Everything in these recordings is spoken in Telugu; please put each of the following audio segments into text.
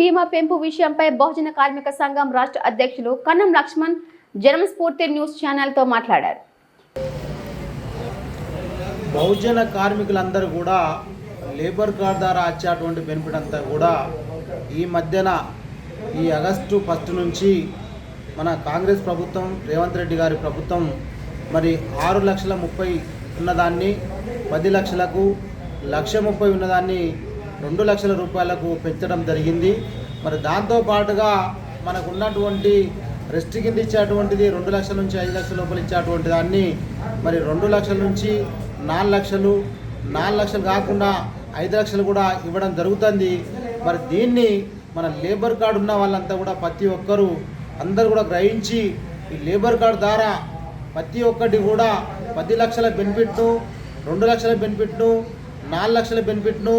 బీమా పెంపు విషయంపై బహుజన కార్మిక సంఘం రాష్ట్ర అధ్యక్షులు కన్నం లక్ష్మణ్ జనస్ఫూర్తి న్యూస్ ఛానల్తో మాట్లాడారు. బహుజన కార్మికులందరూ కూడా లేబర్ కార్డ్ ద్వారా వచ్చేటువంటి బెనిఫిట్ అంతా కూడా ఈ మధ్యన ఈ ఆగస్టు ఫస్ట్ నుంచి మన కాంగ్రెస్ ప్రభుత్వం రేవంత్ రెడ్డి గారి ప్రభుత్వం మరి ఆరు లక్షల ముప్పై ఉన్నదాన్ని పది లక్షలకు లక్ష ముప్పై ఉన్నదాన్ని రెండు లక్షల రూపాయలకు పెంచడం జరిగింది. మరి దాంతో పాటుగా మనకు ఉన్నటువంటి రెస్ట్ కింద ఇచ్చేటువంటిది రెండు లక్షల నుంచి ఐదు లక్షల లోపల ఇచ్చేటువంటి దాన్ని మరి రెండు లక్షల నుంచి నాలుగు లక్షలు నాలుగు లక్షలు కాకుండా ఐదు లక్షలు కూడా ఇవ్వడం జరుగుతుంది. మరి దీన్ని మన లేబర్ కార్డు ఉన్న వాళ్ళంతా కూడా ప్రతి ఒక్కరూ అందరు కూడా గ్రహించి ఈ లేబర్ కార్డు ద్వారా ప్రతి ఒక్కటి కూడా పది లక్షల బెనిఫిట్ను రెండు లక్షల బెనిఫిట్ను నాలుగు లక్షల బెనిఫిట్ను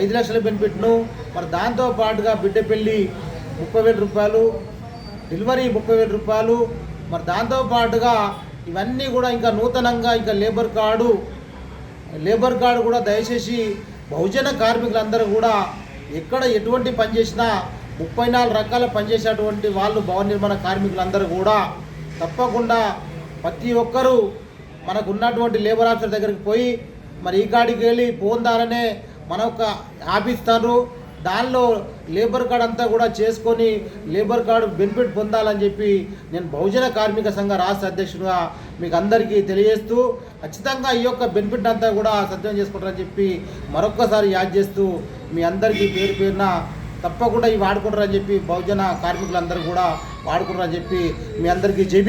ఐదు లక్షల బెనిఫిట్ను. మరి దాంతో పాటుగా బిడ్డ పెళ్ళి ముప్పై వేల రూపాయలు డెలివరీ ముప్పై వేల రూపాయలు. మరి దాంతో పాటుగా ఇవన్నీ కూడా ఇంకా నూతనంగా ఇంకా లేబర్ కార్డు లేబర్ కార్డు కూడా దయచేసి బహుజన కార్మికులందరూ కూడా ఎక్కడ ఎటువంటి పని చేసినా ముప్పై నాలుగు రకాల పనిచేసేటువంటి వాళ్ళు భవన నిర్మాణ కార్మికులందరూ కూడా తప్పకుండా ప్రతి ఒక్కరూ మనకు ఉన్నటువంటి లేబర్ ఆఫీసర్ దగ్గరికి పోయి మరి ఈ కాడికి వెళ్ళి ఫోన్ ద్వారానే మన ఒక ఆపిస్తారు దానిలో లేబర్ కార్డ్ అంతా కూడా చేసుకొని లేబర్ కార్డు బెనిఫిట్ పొందాలని చెప్పి నేను బహుజన కార్మిక సంఘ రాష్ట్ర అధ్యక్షుడిగా మీకు అందరికీ తెలియజేస్తూ ఖచ్చితంగా ఈ యొక్క బెనిఫిట్ అంతా కూడా సత్యం చేసుకుంటారని చెప్పి మరొక్కసారి యాద్ చేస్తూ మీ అందరికీ పేరు పేరున తప్పకుండా ఇవి వాడుకుంటారని చెప్పి బహుజన కార్మికులందరూ కూడా వాడుకుంటారని చెప్పి మీ అందరికీ జై